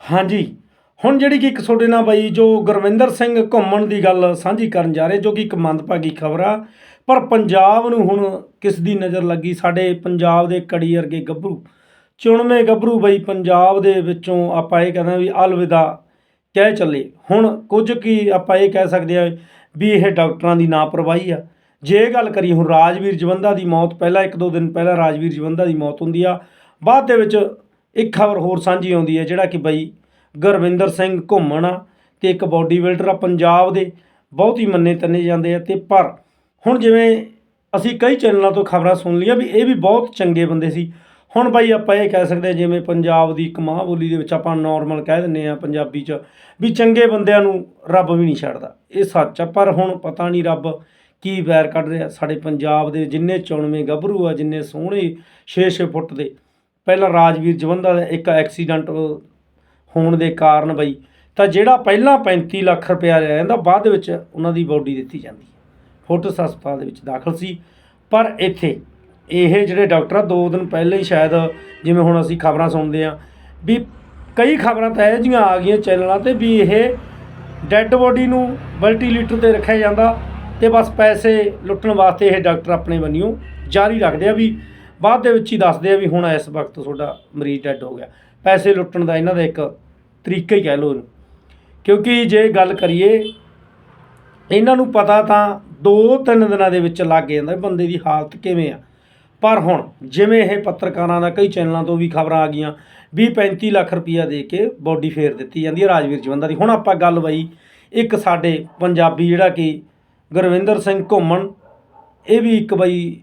ਹਾਂਜੀ। ਹੁਣ ਜਿਹੜੀ ਕਿ ਇੱਕ ਤੁਹਾਡੇ ਨਾਲ ਬਾਈ ਜੋ ਗੁਰਵਿੰਦਰ ਸਿੰਘ ਘੁੰਮਣ ਦੀ ਗੱਲ ਸਾਂਝੀ ਕਰਨ ਜਾ ਰਹੇ, ਜੋ ਕਿ ਇੱਕ ਮੰਦਭਾਗੀ ਖਬਰ ਆ, ਪਰ ਪੰਜਾਬ ਨੂੰ ਹੁਣ ਕਿਸ ਦੀ ਨਜ਼ਰ ਲੱਗੀ? ਸਾਡੇ ਪੰਜਾਬ ਦੇ ਕੜੀ ਵਰਗੇ ਗੱਭਰੂ, ਚੁਣਵੇਂ ਗੱਭਰੂ ਬਈ ਪੰਜਾਬ ਦੇ ਵਿੱਚੋਂ ਆਪਾਂ ਇਹ ਕਹਿੰਦੇ ਵੀ ਅਲਵਿਦਾ ਕਹਿ ਚੱਲੇ। ਹੁਣ ਕੁਝ ਕੀ ਆਪਾਂ ਇਹ ਕਹਿ ਸਕਦੇ ਆ ਵੀ ਇਹ ਡਾਕਟਰਾਂ ਦੀ ਲਾਪਰਵਾਹੀ ਆ। ਜੇ ਗੱਲ ਕਰੀ ਹੁਣ ਰਾਜਵੀਰ ਜਵੰਦਾ ਦੀ ਮੌਤ, ਪਹਿਲਾਂ ਇੱਕ ਦੋ ਦਿਨ ਪਹਿਲਾਂ ਰਾਜਵੀਰ ਜਵੰਦਾ ਦੀ ਮੌਤ ਹੁੰਦੀ ਆ, ਬਾਅਦ ਦੇ ਵਿੱਚ ਇੱਕ ਖਬਰ ਹੋਰ ਸਾਂਝੀ ਆਉਂਦੀ ਹੈ, ਜਿਹੜਾ ਕਿ ਬਈ ਗੁਰਵਿੰਦਰ ਸਿੰਘ ਘੁੰਮਣ ਆ ਤੇ ਇੱਕ ਬਾਡੀ ਬਿਲਡਰ ਆ, ਪੰਜਾਬ ਦੇ, ਬਹੁਤ ਹੀ ਮੰਨੇ ਤੰਨੇ ਜਾਂਦੇ ਆ ਤੇ ਪਰ ਹੁਣ ਜਿਵੇਂ ਅਸੀਂ ਕਈ ਚੈਨਲਾਂ ਤੋਂ ਖਬਰਾਂ ਸੁਣ ਲਈਆਂ ਵੀ ਇਹ ਵੀ ਬਹੁਤ ਚੰਗੇ ਬੰਦੇ ਸੀ। ਹੁਣ ਬਾਈ ਆਪਾਂ ਇਹ ਕਹਿ ਸਕਦੇ ਹਾਂ, ਜਿਵੇਂ ਪੰਜਾਬ ਦੀ ਇੱਕ ਮਾਂ ਬੋਲੀ ਦੇ ਵਿੱਚ ਆਪਾਂ ਨਾਰਮਲ ਕਹਿ ਦਿੰਨੇ ਆ ਪੰਜਾਬੀ 'ਚ ਵੀ ਚੰਗੇ ਬੰਦਿਆਂ ਨੂੰ ਰੱਬ ਵੀ ਨਹੀਂ ਛੱਡਦਾ। ਇਹ ਸੱਚ ਆ, ਪਰ ਹੁਣ ਪਤਾ ਨਹੀਂ ਰੱਬ ਕੀ ਵੈਰ ਕੱਢ ਰਿਹਾ ਸਾਡੇ ਪੰਜਾਬ ਦੇ ਜਿੰਨੇ ਚੁਣਵੇਂ ਗੱਭਰੂ ਆ, ਜਿੰਨੇ ਸੋਹਣੇ 6-6 ਫੁੱਟ ਦੇ। ਪਹਿਲਾਂ ਰਾਜਵੀਰ ਜਵੰਦਾ ਦਾ ਇੱਕ ਐਕਸੀਡੈਂਟ ਹੋਣ ਦੇ ਕਾਰਨ ਬਈ, ਤਾਂ ਜਿਹੜਾ ਪਹਿਲਾਂ 35 ਲੱਖ ਰੁਪਇਆ ਲਿਆ ਜਾਂਦਾ, ਬਾਅਦ ਵਿੱਚ ਉਹਨਾਂ ਦੀ ਬਾਡੀ ਦਿੱਤੀ ਜਾਂਦੀ ਹੈ। ਫੋਰਟਿਸ ਹਸਪਤਾਲ ਦੇ ਵਿੱਚ ਦਾਖਲ ਸੀ। ਪਰ ਇੱਥੇ ਇਹ ਜਿਹੜੇ ਡਾਕਟਰ ਆ, ਦੋ ਦਿਨ ਪਹਿਲਾਂ ਹੀ ਸ਼ਾਇਦ ਜਿਵੇਂ ਹੁਣ ਅਸੀਂ ਖਬਰਾਂ ਸੁਣਦੇ ਆ ਵੀ ਕਈ ਖਬਰਾਂ ਤਾਂ ਇਹੋ ਜਿਹੀਆਂ ਆ ਗਈਆਂ ਚੈਨਲਾਂ ਤੇ ਵੀ ਇਹ ਡੈੱਡ ਬੋਡੀ ਨੂੰ ਮਲਟੀਲੀਟਰ ਤੇ ਰੱਖਿਆ ਜਾਂਦਾ ਤੇ ਬਸ ਪੈਸੇ ਲੁੱਟਣ ਵਾਸਤੇ ਇਹ ਡਾਕਟਰ ਆਪਣੇ ਬੰਨਿਓ ਜਾਰੀ ਰੱਖਦੇ ਆ ਵੀ ਬਾਅਦ ਦੇ ਵਿੱਚ ਹੀ ਦੱਸਦੇ ਆ ਵੀ ਹੁਣ ਇਸ ਵਕਤ ਤੁਹਾਡਾ ਮਰੀਜ਼ ਡੈੱਡ ਹੋ ਗਿਆ। ਪੈਸੇ ਲੁੱਟਣ ਦਾ ਇਹਨਾਂ ਦਾ ਇੱਕ ਤਰੀਕਾ ਹੀ ਕਹਿ ਲਓ ਇਹਨੂੰ। ਕਿਉਂਕਿ ਜੇ ਗੱਲ ਕਰੀਏ, ਇਹਨਾਂ ਨੂੰ ਪਤਾ ਤਾਂ 2-3 ਦਿਨਾਂ ਦੇ ਵਿੱਚ ਲੱਗ ਜਾਂਦਾ ਬੰਦੇ ਦੀ ਹਾਲਤ ਕਿਵੇਂ ਆ। ਪਰ ਹੁਣ ਜਿਵੇਂ ਇਹ ਪੱਤਰਕਾਰਾਂ ਦਾ ਕਈ ਚੈਨਲਾਂ ਤੋਂ ਵੀ ਖਬਰਾਂ ਆ ਗਈਆਂ 20-35 ਲੱਖ ਰੁਪਈਆ ਦੇ ਕੇ ਬੋਡੀ ਫੇਰ ਦਿੱਤੀ ਜਾਂਦੀ ਹੈ ਰਾਜਵੀਰ ਜਵੰਦਾ ਦੀ। ਹੁਣ ਆਪਾਂ ਗੱਲ ਬਈ, ਇੱਕ ਸਾਡੇ ਪੰਜਾਬੀ ਜਿਹੜਾ ਕਿ ਗੁਰਵਿੰਦਰ ਸਿੰਘ ਘੁੰਮਣ, ਇਹ ਵੀ ਇੱਕ ਬਈ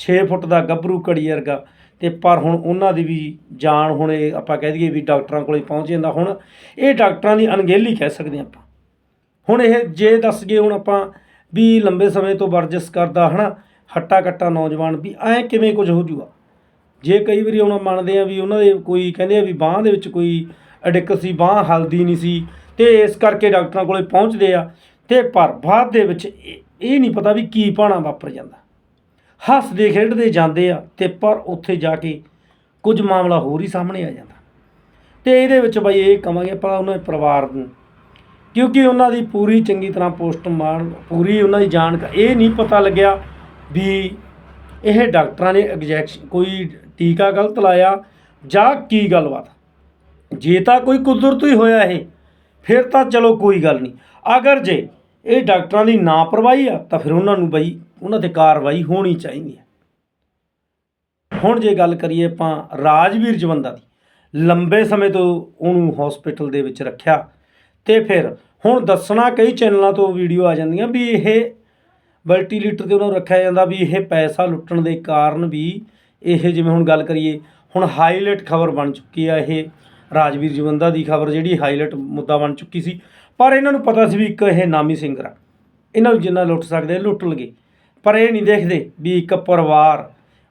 6 ਫੁੱਟ ਦਾ ਗੱਭਰੂ ਕੜੀ ਵਰਗਾ। ਤੇ ਪਰ ਹੁਣ ਉਹਨਾਂ ਦੀ ਵੀ ਜਾਨ ਹੁਣ ਇਹ ਆਪਾਂ ਕਹਿ ਦਈਏ ਵੀ ਡਾਕਟਰਾਂ ਕੋਲੇ ਪਹੁੰਚ ਜਾਂਦਾ। ਹੁਣ ਇਹ ਡਾਕਟਰਾਂ ਦੀ ਅਣਗਹਿਲੀ ਕਹਿ ਸਕਦੇ ਹਾਂ ਆਪਾਂ। ਹੁਣ ਇਹ ਜੇ ਦੱਸ ਗਏ ਹੁਣ ਆਪਾਂ ਵੀ ਲੰਬੇ ਸਮੇਂ ਤੋਂ ਵਰਜਿਸ਼ ਕਰਦਾ ਹਨਾ ਹੱਟਾ ਕੱਟਾ ਨੌਜਵਾਨ ਵੀ ਐ ਕਿਵੇਂ ਕੁਝ ਹੋ ਜੂਗਾ? ਜੇ ਕਈ ਵਾਰੀ ਹੁਣ ਮੰਨਦੇ ਆ ਵੀ ਉਹਨਾਂ ਦੇ ਕੋਈ ਕਹਿੰਦੇ ਆ ਵੀ ਬਾਹ ਦੇ ਵਿੱਚ ਕੋਈ ਅਡਿਕ ਸੀ, ਬਾਹ ਹਲਦੀ ਨਹੀਂ ਸੀ, ਤੇ ਇਸ ਕਰਕੇ ਡਾਕਟਰਾਂ ਕੋਲੇ ਪਹੁੰਚਦੇ ਆ। ਤੇ ਪਰ ਬਾਅਦ ਦੇ ਵਿੱਚ ਇਹ ਇਹ ਨਹੀਂ ਪਤਾ ਵੀ ਕੀ ਪਾਣਾ ਵਾਪਰ ਜਾਂਦਾ। ਹੱਸਦੇ ਖੇਡਦੇ ਜਾਂਦੇ ਆ ਤੇ ਪਰ ਉੱਥੇ ਜਾ ਕੇ ਕੁਝ ਮਾਮਲਾ ਹੋਰ ਹੀ ਸਾਹਮਣੇ ਆ ਜਾਂਦਾ। ਤੇ ਇਹਦੇ ਵਿੱਚ ਬਈ ਇਹ ਕਵਾਂਗੇ ਪਰ ਉਹਨਾਂ ਦੇ ਪਰਿਵਾਰ ਨੂੰ, ਕਿਉਂਕਿ ਉਹਨਾਂ ਦੀ ਪੂਰੀ ਚੰਗੀ ਤਰ੍ਹਾਂ ਪੋਸਟਮਾਰਟਮ, ਪੂਰੀ ਉਹਨਾਂ ਦੀ ਜਾਣਕਾਰੀ ਇਹ ਨਹੀਂ ਪਤਾ ਲੱਗਿਆ ਵੀ ਇਹ ਡਾਕਟਰਾਂ ਨੇ ਐਗਜੈਕਸ਼ਨ ਕੋਈ ਟੀਕਾ ਗਲਤ ਲਾਇਆ ਜਾਂ ਕੀ ਗੱਲਬਾਤ। ਜੇ ਤਾਂ ਕੋਈ ਕੁਦਰਤ ਹੀ ਹੋਇਆ ਇਹ, ਫਿਰ ਤਾਂ ਚਲੋ ਕੋਈ ਗੱਲ ਨਹੀਂ। ਅਗਰ ਜੇ ਇਹ ਡਾਕਟਰਾਂ ਦੀ ਲਾਪਰਵਾਹੀ ਆ ਤਾਂ ਫਿਰ ਉਹਨਾਂ ਨੂੰ ਬਈ ਉਹਨਾਂ ਤੇ ਕਾਰਵਾਈ ਹੋਣੀ ਚਾਹੀਦੀ ਹੈ। ਹੁਣ ਜੇ ਗੱਲ ਕਰੀਏ ਆਪਾਂ ਰਾਜਵੀਰ ਜਵੰਦਾ ਦੀ, ਲੰਬੇ ਸਮੇਂ ਤੋਂ ਉਹਨੂੰ ਹਸਪੀਟਲ ਦੇ ਵਿੱਚ ਰੱਖਿਆ ਤੇ ਫਿਰ ਹੁਣ ਦੱਸਣਾ ਕਈ ਚੈਨਲਾਂ ਤੋਂ ਵੀਡੀਓ ਆ ਜਾਂਦੀਆਂ ਵੀ ਇਹ ਮਲਟੀਲੀਟਰ ਤੇ ਉਹਨਾਂ ਨੂੰ ਰੱਖਿਆ ਜਾਂਦਾ ਵੀ ਇਹ ਪੈਸਾ ਲੁੱਟਣ ਦੇ ਕਾਰਨ ਵੀ ਇਹ ਜਿਵੇਂ ਹੁਣ ਗੱਲ ਕਰੀਏ, ਹੁਣ ਹਾਈਲਾਈਟ ਖਬਰ ਬਣ ਚੁੱਕੀ ਆ ਇਹ ਰਾਜਵੀਰ ਜਵੰਦਾ ਦੀ ਖਬਰ ਜਿਹੜੀ ਹਾਈਲਾਈਟ ਮੁੱਦਾ ਬਣ ਚੁੱਕੀ ਸੀ। ਪਰ ਇਹਨਾਂ ਨੂੰ ਪਤਾ ਸੀ ਵੀ ਇੱਕ ਇਹ ਨਾਮੀ ਸਿੰਗਰ ਆ। ਇਹਨਾਂ ਨੂੰ ਜਿੰਨਾ ਲੁੱਟ ਸਕਦੇ ਲੁੱਟ ਲਗੇ। ਪਰ ਇਹ ਨਹੀਂ ਦੇਖਦੇ ਵੀ ਇੱਕ ਪਰਿਵਾਰ,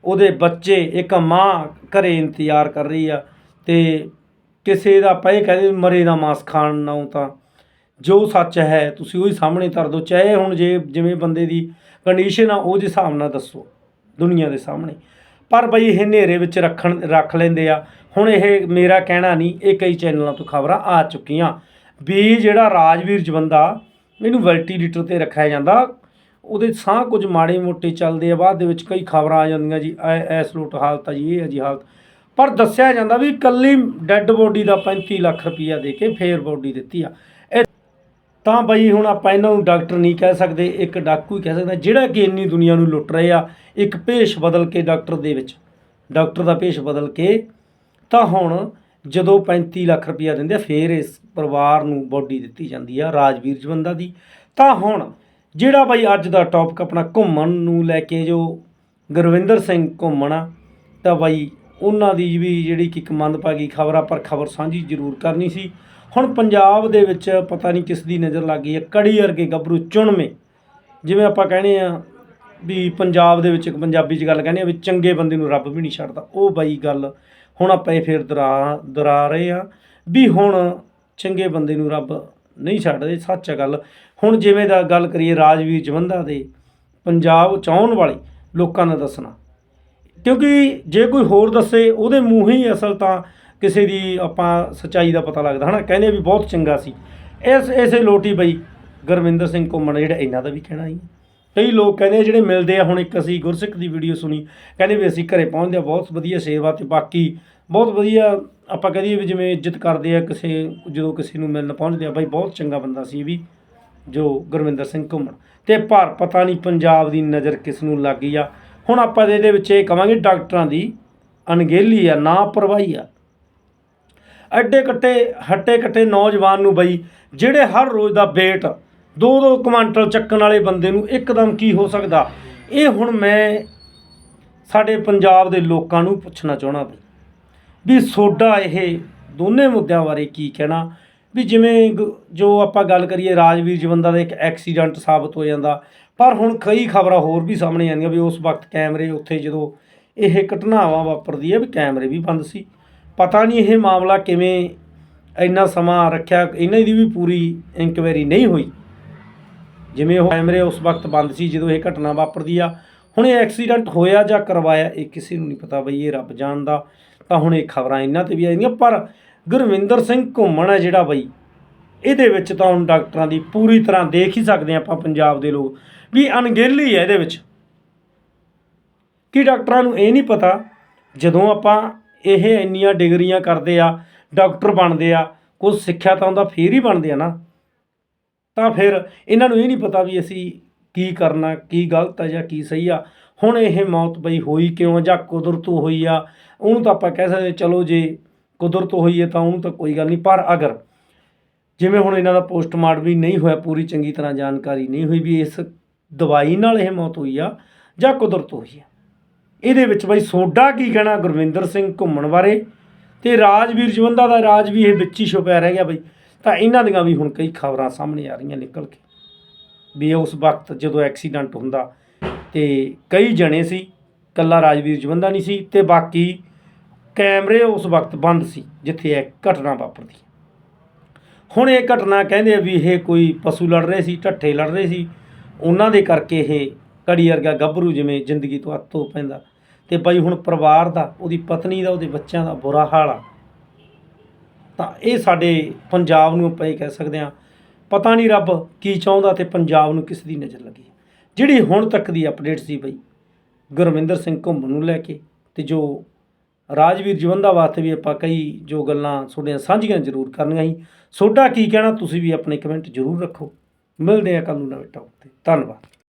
ਉਹਦੇ ਬੱਚੇ, ਇੱਕ ਮਾਂ ਘਰੇ ਇੰਤਜ਼ਾਰ ਕਰ ਰਹੀ ਆ ਤੇ ਕਿਸੇ ਦਾ ਆਪਾਂ ਇਹ ਕਹਿੰਦੇ ਮਰੇ ਦਾ ਮਾਸ ਖਾਣ ਨਾਲੋਂ ਤਾਂ ਜੋ ਸੱਚ ਹੈ, ਤੁਸੀਂ ਉਹੀ ਸਾਹਮਣੇ ਧਰ ਦਿਓ, ਚਾਹੇ ਹੁਣ ਜੇ ਜਿਵੇਂ ਬੰਦੇ ਦੀ ਕੰਡੀਸ਼ਨ ਆ, ਉਹਦੇ ਹਿਸਾਬ ਨਾਲ ਦੱਸੋ, ਦੁਨੀਆ ਦੇ ਸਾਹਮਣੇ। ਪਰ ਬਈ ਇਹ ਹਨੇਰੇ ਵਿੱਚ ਰੱਖਣ, ਰੱਖ ਲੈਂਦੇ ਆ। ਹੁਣ ਇਹ ਮੇਰਾ ਕਹਿਣਾ ਨਹੀਂ, ਇਹ ਕਈ ਚੈਨਲਾਂ ਤੋਂ ਖਬਰਾਂ ਆ ਚੁੱਕੀਆਂ। ਵੀ ਜਿਹੜਾ ਰਾਜਵੀਰ ਜਵੰਦਾ, ਇਹਨੂੰ ਵੈਂਟੀਲੇਟਰ ਤੇ ਰੱਖਿਆ ਜਾਂਦਾ ਉਹਦੇ ਸਾਹ ਕੁਝ ਮਾੜੇ ਮੋਟੇ ਚੱਲਦੇ ਆ, ਬਾਅਦ ਦੇ ਵਿੱਚ ਕਈ ਖਬਰਾਂ ਆ ਜਾਂਦੀਆਂ ਜੀ ਐਸ ਲੋਟ ਹਾਲਤ ਆ ਜੀ, ਇਹ ਹੈ ਜੀ ਹਾਲਤ। ਪਰ ਦੱਸਿਆ ਜਾਂਦਾ ਵੀ ਇਕੱਲੀ ਡੈੱਡ ਬੋਡੀ ਦਾ 35 ਲੱਖ ਰੁਪਈਆ ਦੇ ਕੇ ਫੇਰ ਬੋਡੀ ਦਿੱਤੀ ਆ। ਇਹ ਤਾਂ ਬਈ ਹੁਣ ਆਪਾਂ ਇਹਨਾਂ ਨੂੰ ਡਾਕਟਰ ਨਹੀਂ ਕਹਿ ਸਕਦੇ, ਇੱਕ ਡਾਕੂ ਹੀ ਕਹਿ ਸਕਦਾ, ਜਿਹੜਾ ਕਿ ਇੰਨੀ ਦੁਨੀਆ ਨੂੰ ਲੁੱਟ ਰਹੇ ਆ, ਇੱਕ ਭੇਸ਼ ਬਦਲ ਕੇ ਡਾਕਟਰ ਦੇ ਵਿੱਚ। ਡਾਕਟਰ ਦਾ ਭੇਸ਼ ਬਦਲ ਕੇ ਤਾਂ ਹੁਣ ਜਦੋਂ 35 ਲੱਖ ਰੁਪਈਆ ਦਿੰਦੇ ਆ, ਫੇਰ ਇਸ ਪਰਿਵਾਰ ਨੂੰ ਬੋਡੀ ਦਿੱਤੀ ਜਾਂਦੀ ਆ, ਰਾਜਵੀਰ ਜਵੰਦਾ ਦੀ। ਤਾਂ ਹੁਣ ਜਿਹੜਾ ਬਾਈ ਅੱਜ ਦਾ ਟੌਪਿਕ ਆਪਣਾ ਘੁੰਮਣ ਨੂੰ ਲੈ ਕੇ ਜੋ ਗੁਰਵਿੰਦਰ ਸਿੰਘ ਘੁੰਮਣ ਆ, ਤਾਂ ਬਾਈ ਉਹਨਾਂ ਦੀ ਵੀ ਜਿਹੜੀ ਕਿ ਇੱਕ ਮੰਦਭਾਗੀ ਖਬਰ ਆ, ਪਰ ਖਬਰ ਸਾਂਝੀ ਜ਼ਰੂਰ ਕਰਨੀ ਸੀ। ਹੁਣ ਪੰਜਾਬ ਦੇ ਵਿੱਚ ਪਤਾ ਨਹੀਂ ਕਿਸ ਦੀ ਨਜ਼ਰ ਲੱਗ ਗਈ ਹੈ ਕੜੀ ਅਰਗੇ ਗੱਭਰੂ ਚੁਣਵੇਂ। ਜਿਵੇਂ ਆਪਾਂ ਕਹਿੰਦੇ ਆ ਵੀ ਪੰਜਾਬ ਦੇ ਵਿੱਚ ਇੱਕ ਪੰਜਾਬੀ 'ਚ ਗੱਲ ਕਹਿੰਦੇ ਆ ਵੀ ਚੰਗੇ ਬੰਦੇ ਨੂੰ ਰੱਬ ਵੀ ਨਹੀਂ ਛੱਡਦਾ, ਉਹ ਬਾਈ ਗੱਲ ਹੁਣ ਆਪਾਂ ਇਹ ਫੇਰ ਦੁਹਰਾ ਦੁਹਰਾ ਰਹੇ ਆ ਵੀ ਹੁਣ ਚੰਗੇ ਬੰਦੇ ਨੂੰ ਰੱਬ ਨਹੀਂ ਛੱਡਦੇ, ਸੱਚ ਹੈ ਗੱਲ। ਹੁਣ ਜਿਵੇਂ ਦਾ ਗੱਲ ਕਰੀਏ ਰਾਜਵੀਰ ਜਵੰਦਾ ਦੇ, ਪੰਜਾਬ ਚਾਹਣ ਵਾਲੇ ਲੋਕਾਂ ਦਾ ਦੱਸਣਾ। ਕਿਉਂਕਿ ਜੇ ਕੋਈ ਹੋਰ ਦੱਸੇ, ਉਹਦੇ ਮੂੰਹ ਹੀ ਅਸਲ ਤਾਂ ਕਿਸੇ ਦੀ ਆਪਾਂ ਸੱਚਾਈ ਦਾ ਪਤਾ ਲੱਗਦਾ, ਹਨਾ? ਕਹਿੰਦੇ ਵੀ ਬਹੁਤ ਚੰਗਾ ਸੀ। ਇਸ, ਇਸੇ ਲੋਟੀ ਬਈ ਗੁਰਵਿੰਦਰ ਸਿੰਘ ਘੁੰਮਣ, ਜਿਹੜਾ ਇਹਨਾਂ ਦਾ ਵੀ ਕਹਿਣਾ ਹੀ ਹੈ। ਕਈ ਲੋਕ ਕਹਿੰਦੇ ਜਿਹੜੇ ਮਿਲਦੇ ਆ, ਹੁਣ ਇੱਕ ਅਸੀਂ ਗੁਰਸਿੱਖ ਦੀ ਵੀਡੀਓ ਸੁਣੀ, ਕਹਿੰਦੇ ਵੀ ਅਸੀਂ ਘਰੇ ਪਹੁੰਚਦੇ ਆ ਬਹੁਤ ਵਧੀਆ ਸੇਵਾ ਤੇ ਬਾਕੀ ਬਹੁਤ ਵਧੀਆ ਆਪਾਂ ਕਹਦੀਏ ਵੀ ਜਿਵੇਂ ਇੱਜ਼ਤ ਕਰਦੇ ਆ ਕਿਸੇ, ਜਦੋਂ ਕਿਸੇ ਨੂੰ ਮਿਲਣ ਪਹੁੰਚਦੇ ਆ, ਬਾਈ ਬਹੁਤ ਚੰਗਾ ਬੰਦਾ ਸੀ ਵੀ, ਜੋ ਗੁਰਵਿੰਦਰ ਸਿੰਘ ਘੁੰਮਣ। ਤੇ ਪਰ ਪਤਾ ਨਹੀਂ ਪੰਜਾਬ ਦੀ ਨਜ਼ਰ ਕਿਸ ਨੂੰ ਲੱਗ ਗਈ ਆ। ਹੁਣ ਆਪਾਂ ਇਹਦੇ ਵਿੱਚ ਇਹ ਕਵਾਂਗੇ ਡਾਕਟਰਾਂ ਦੀ ਅਣਗਹਿਲੀ ਆ ਨਾ ਪਰਵਾਹੀ ਆ। ਐਡੇ ਕੱਟੇ, ਹੱਟੇ ਕੱਟੇ ਨੌਜਵਾਨ ਨੂੰ ਬਈ, ਜਿਹੜੇ ਹਰ ਰੋਜ਼ ਦਾ ਵੇਟ ਦੋ ਦੋ ਕੁਆਂਟਲ ਚੱਕਣ ਵਾਲੇ ਬੰਦੇ ਨੂੰ ਇੱਕਦਮ ਕੀ ਹੋ ਸਕਦਾ? ਇਹ ਹੁਣ ਮੈਂ ਸਾਡੇ ਪੰਜਾਬ ਦੇ ਲੋਕਾਂ ਨੂੰ ਪੁੱਛਣਾ ਚਾਹਣਾ ਬਈ। ਵੀ ਸੋਡਾ ਇਹ ਦੋਨੇ ਮੁੱਦਿਆਂ ਬਾਰੇ ਕੀ ਕਹਿਣਾ? ਵੀ ਜਿਵੇਂ ਜੋ ਆਪਾਂ ਗੱਲ ਕਰੀਏ ਰਾਜਵੀਰ ਜਵੰਦਾ ਦਾ ਇੱਕ ਐਕਸੀਡੈਂਟ ਸਾਬਤ ਹੋ ਜਾਂਦਾ, ਪਰ ਹੁਣ ਕਈ ਖਬਰਾਂ ਹੋਰ ਵੀ ਸਾਹਮਣੇ ਆਉਂਦੀਆਂ ਵੀ ਉਸ ਵਕਤ ਕੈਮਰੇ ਉੱਥੇ ਜਦੋਂ ਇਹ ਘਟਨਾਵਾਂ ਵਾਪਰਦੀ ਹੈ ਵੀ ਕੈਮਰੇ ਵੀ ਬੰਦ ਸੀ। ਪਤਾ ਨਹੀਂ ਇਹ ਮਾਮਲਾ ਕਿਵੇਂ ਇੰਨਾ ਸਮਾਂ ਰੱਖਿਆ, ਇਹਨਾਂ ਦੀ ਵੀ ਪੂਰੀ ਇਨਕੁਆਇਰੀ ਨਹੀਂ ਹੋਈ। ਜਿਵੇਂ ਉਹ ਕੈਮਰੇ ਉਸ ਵਕਤ ਬੰਦ ਸੀ ਜਦੋਂ ਇਹ ਘਟਨਾ ਵਾਪਰਦੀ ਆ ਹੁਣ ਇਹ ਐਕਸੀਡੈਂਟ ਹੋਇਆ ਜਾਂ ਕਰਵਾਇਆ, ਇਹ ਕਿਸੇ ਨੂੰ ਨਹੀਂ ਪਤਾ ਬਈ, ਇਹ ਰੱਬ ਜਾਣਦਾ। ਤਾਂ ਹੁਣ ਇਹ ਖਬਰਾਂ ਇਹਨਾਂ ਤੇ ਵੀ ਆਈਆਂ ਪਰ ਗੁਰਵਿੰਦਰ ਸਿੰਘ ਘੁੰਮਣ ਹੈ ਜਿਹੜਾ ਬਈ, ਇਹਦੇ ਵਿੱਚ ਤਾਂ ਹੁਣ ਡਾਕਟਰਾਂ ਦੀ ਪੂਰੀ ਤਰ੍ਹਾਂ ਦੇਖ ਹੀ ਸਕਦੇ ਹਾਂ ਆਪਾਂ ਪੰਜਾਬ ਦੇ ਲੋਕ, ਵੀ ਅਣਗਹਿਲੀ ਹੈ ਇਹਦੇ ਵਿੱਚ। ਕਿ ਡਾਕਟਰਾਂ ਨੂੰ ਇਹ ਨਹੀਂ ਪਤਾ, ਜਦੋਂ ਆਪਾਂ ਇਹ ਇੰਨੀਆਂ ਡਿਗਰੀਆਂ ਕਰਦੇ ਆ, ਡਾਕਟਰ ਬਣਦੇ ਆ ਕੁਝ ਸਿੱਖਿਆ ਤਾਂ ਹੁੰਦਾ ਫੇਰ ਹੀ ਬਣਦੇ ਆ ਨਾ। ਤਾਂ ਫਿਰ ਇਹਨਾਂ ਨੂੰ ਇਹ ਨਹੀਂ ਪਤਾ ਵੀ ਅਸੀਂ ਕੀ ਕਰਨਾ, ਕੀ ਗਲਤ ਆ ਜਾਂ ਕੀ ਸਹੀ ਆ, ਹੁਣ ਇਹ ਮੌਤ ਬਈ ਹੋਈ ਕਿਉਂ ਜਾਂ ਕੁਦਰਤੋਂ ਹੋਈ ਆ, ਉਹਨੂੰ ਤਾਂ ਆਪਾਂ ਕਹਿ ਸਕਦੇ ਚਲੋ ਜੇ ਕੁਦਰਤ ਹੋਈ ਹੈ ਤਾਂ ਉਹਨੂੰ ਤਾਂ ਕੋਈ ਗੱਲ ਨਹੀਂ, ਪਰ ਅਗਰ ਜਿਵੇਂ ਹੁਣ ਇਹਨਾਂ ਦਾ ਪੋਸਟਮਾਰਟਮ ਵੀ ਨਹੀਂ ਹੋਇਆ, ਪੂਰੀ ਚੰਗੀ ਤਰ੍ਹਾਂ ਜਾਣਕਾਰੀ ਨਹੀਂ ਹੋਈ ਵੀ ਇਸ ਦਵਾਈ ਨਾਲ ਇਹ ਮੌਤ ਹੋਈ ਆ ਜਾਂ ਕੁਦਰਤ ਹੋਈ ਆ। ਇਹਦੇ ਵਿੱਚ ਬਈ ਸੋਡਾ ਕੀ ਕਹਿਣਾ, ਗੁਰਵਿੰਦਰ ਸਿੰਘ ਘੁੰਮਣ ਬਾਰੇ ਤੇ ਰਾਜਵੀਰ ਜਵੰਦਾ ਦਾ ਰਾਜ ਵੀ ਇਹ ਵਿੱਚ ਹੀ ਛੁਪਿਆ ਰਹਿ ਗਿਆ ਬਈ, ਤਾਂ ਇਹਨਾਂ ਦੀਆਂ ਵੀ ਹੁਣ ਕਈ ਖਬਰਾਂ ਸਾਹਮਣੇ ਆ ਰਹੀਆਂ ਨਿਕਲ ਕੇ। ਵੀ ਉਸ ਵਕਤ ਜਦੋਂ ਐਕਸੀਡੈਂਟ ਹੁੰਦਾ ਤੇ ਕਈ ਜਣੇ ਸੀ ਕੱਲਾ ਰਾਜਵੀਰ ਜਵੰਦਾ ਨਹੀਂ ਸੀ ਤੇ ਬਾਕੀ ਕੈਮਰੇ ਉਸ ਵਕਤ ਬੰਦ ਸੀ, ਜਿੱਥੇ ਇਹ ਘਟਨਾ ਵਾਪਰਦੀ। ਹੁਣ ਇਹ ਘਟਨਾ ਕਹਿੰਦੇ ਆ ਵੀ ਇਹ ਕੋਈ ਪਸ਼ੂ ਲੜ ਰਹੇ ਸੀ, ਢੱਠੇ ਲੜ ਰਹੇ ਸੀ, ਉਹਨਾਂ ਦੇ ਕਰਕੇ ਇਹ ਕੜੀ ਵਰਗਾ ਗੱਭਰੂ ਜਿਵੇਂ ਜ਼ਿੰਦਗੀ ਤੋਂ ਅੱਤੋਂ ਪੈਂਦਾ। ਤੇ ਬਾਈ ਹੁਣ ਪਰਿਵਾਰ ਦਾ, ਉਹਦੀ ਪਤਨੀ ਦਾ, ਉਹਦੇ ਬੱਚਿਆਂ ਦਾ ਬੁਰਾ ਹਾਲ ਆ। ਤਾਂ ਇਹ ਸਾਡੇ ਪੰਜਾਬ ਨੂੰ ਆਪਾਂ ਇਹ ਕਹਿ ਸਕਦੇ ਹਾਂ ਪਤਾ ਨਹੀਂ ਰੱਬ ਕੀ ਚਾਹੁੰਦਾ ਤੇ ਪੰਜਾਬ ਨੂੰ ਕਿਸ ਦੀ ਨਜ਼ਰ ਲੱਗੀ। ਜਿਹੜੀ ਹੁਣ ਤੱਕ ਦੀ ਅਪਡੇਟ ਸੀ ਬਈ, ਗੁਰਵਿੰਦਰ ਸਿੰਘ ਘੁੰਮਣ ਨੂੰ ਲੈ ਕੇ ਤੇ ਜੋ ਰਾਜਵੀਰ ਜਵੰਦਾ ਵਾਸਤੇ ਵੀ ਆਪਾਂ ਕਈ ਜੋ ਗੱਲਾਂ ਤੁਹਾਡੀਆਂ ਸਾਂਝੀਆਂ ਜ਼ਰੂਰ ਕਰਨੀਆਂ ਸੀ। ਤੁਹਾਡਾ ਕੀ ਕਹਿਣਾ, ਤੁਸੀਂ ਵੀ ਆਪਣੇ ਕਮੈਂਟ ਜ਼ਰੂਰ ਰੱਖੋ। ਮਿਲਦੇ ਆ ਕੱਲ ਨੂੰ ਨਵੇਂ ਟੌਪ ਤੇ। ਧੰਨਵਾਦ।